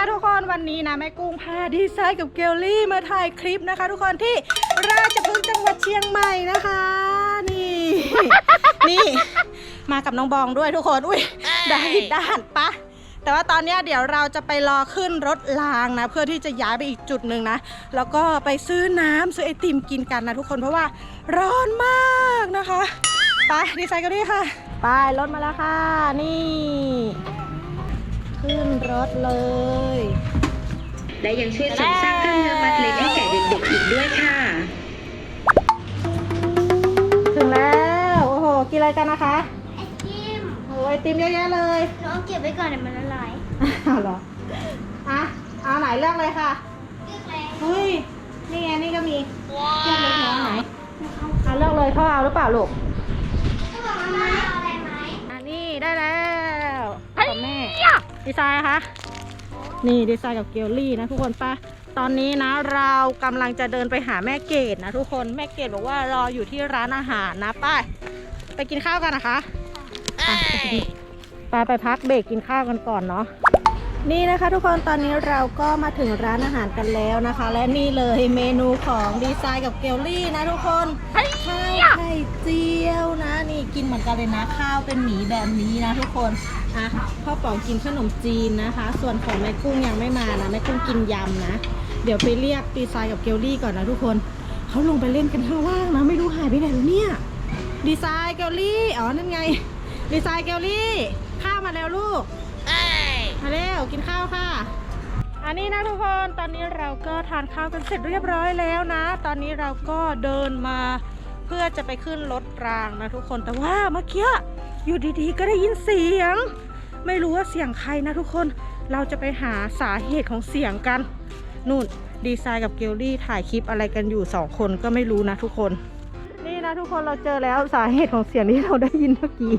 นะทุกคนวันนี้นะแม่กุ้งพาดีไซน์กับเกลลี่มาถ่ายคลิปนะคะ ทุกคนที่ราชพฤกษ์จังหวัดเชียงใหม่นะคะ นี่ นี่ มากับน้องบองด้วยทุกคนอุ้ยได้ด้านปะแต่ว่าตอนนี้เดี๋ยวเราจะไปรอขึ้นรถรางนะ เพื่อที่จะย้ายไปอีกจุดหนึ่งนะ แล้วก็ไปซื้อน้ำซื้อไอติมกินกันนะทุกคนเพราะว่าร้อนมากนะคะ ไปดีไซน์กันด้วยค่ะ ไปรถมาแล้วค่ะ นี่ ขึ้นรถเลย และยังช่วยเสริมสร้างกล้ามเนื้อมัดเล็กให้แก่เด็กๆอีกด้วยค่ะ ถึงแล้ว โอ้โห กินอะไรกันนะคะ ไอติมโอ้ไอติมเยอะแยะเลยหนูเอาเก็บไว้ก่อนเดี๋ยวมันละลายอ้าวเหรอ อะ เอาไหนเลือกเลยค่ะ เลือกเลยเฮ้ย นี่ไงนี่ก็มีเลือกเล็กน้อยไหน เอาเลือกเลยเขาเอาหรือเปล่าลูกก็บอกมาม่าเอาอะไรไหม อะนี่ได้แล้วกับแม่ ดีไซน์นะคะ นี่ดีไซน์กับเกลลี่นะทุกคนปะตอนนี้นะเรากำลังจะเดินไปหาแม่เกดนะทุกคนแม่เกดบอกว่ารออยู่ที่ร้านอาหารนะไป้าไปกินข้าวกันนะคะอะไปไปพักเบรกกินข้าวกันก่อนเนาะ นี่นะคะทุกคนตอนนี้เราก็มาถึงร้านอาหารกันแล้วนะคะ และนี่เลยเมนูของดีไซน์กับเกลลี่นะทุกคนข้าวไข่เจียวนะ นี่กินเหมือนกันเลยนะ ข้าวเป็นหมีแบบนี้นะทุกคนอะพ่อป๋องกินขนมจีนนะคะ ส่วนของแม่กุ้งยังไม่มานะแม่กุ้งกินยำนะ เดี๋ยวไปเรียกดีไซน์กับเกลลี่ก่อนนะทุกคนเขาลงไปเล่นกันข้างล่างนะไม่รู้หายไปไหนแล้วเนี่ยดีไซน์เกลลี่อ๋อนั่นไงดีไซน์เกลลี่ข้าวมาแล้วลูก มาเร็วกินข้าวค่ะ อันนี้นะทุกคนตอนนี้เราก็ทานข้าวกันเสร็จเรียบร้อยแล้วนะ ตอนนี้เราก็เดินมาเพื่อจะไปขึ้นรถรางนะทุกคนแต่ว่าเมื่อกี้อยู่ดีๆ ก็ได้ยินเสียง ไม่รู้ว่าเสียงใครนะทุกคนเราจะไปหาสาเหตุของเสียงกันนู่นดีไซน์กับเกลลี่ถ่ายคลิปอะไรกันอยู่สองคนก็ไม่รู้นะทุกคน นี่นะทุกคนเราเจอแล้วสาเหตุของเสียงที่เราได้ยินเมื่อกี้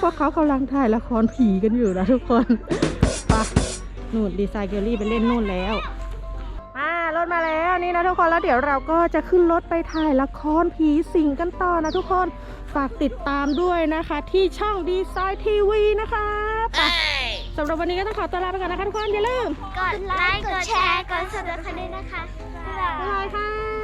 พวกเขากำลังถ่ายละครผีกันอยู่นะทุกคน ปะนู่นดีไซน์เกลลี่ไปเล่นนู่นแล้วมารถมาแล้วนี่นะทุกคนแล้วเดี๋ยวเราก็จะขึ้นรถไปถ่ายละครผีสิงกันต่อนะทุกคนฝากติดตามด้วยนะคะ ที่ช่องดีไซน์ทีวีนะคะไปสำหรับวันนี้ก็ต้องขอตัวลาไปก่อนนะคะทุกคนอย่าลืม กดไลค์ กดแชร์ กด subscribe ด้วยนะคะ บ๊ายบายบ๊ายบายค่ะ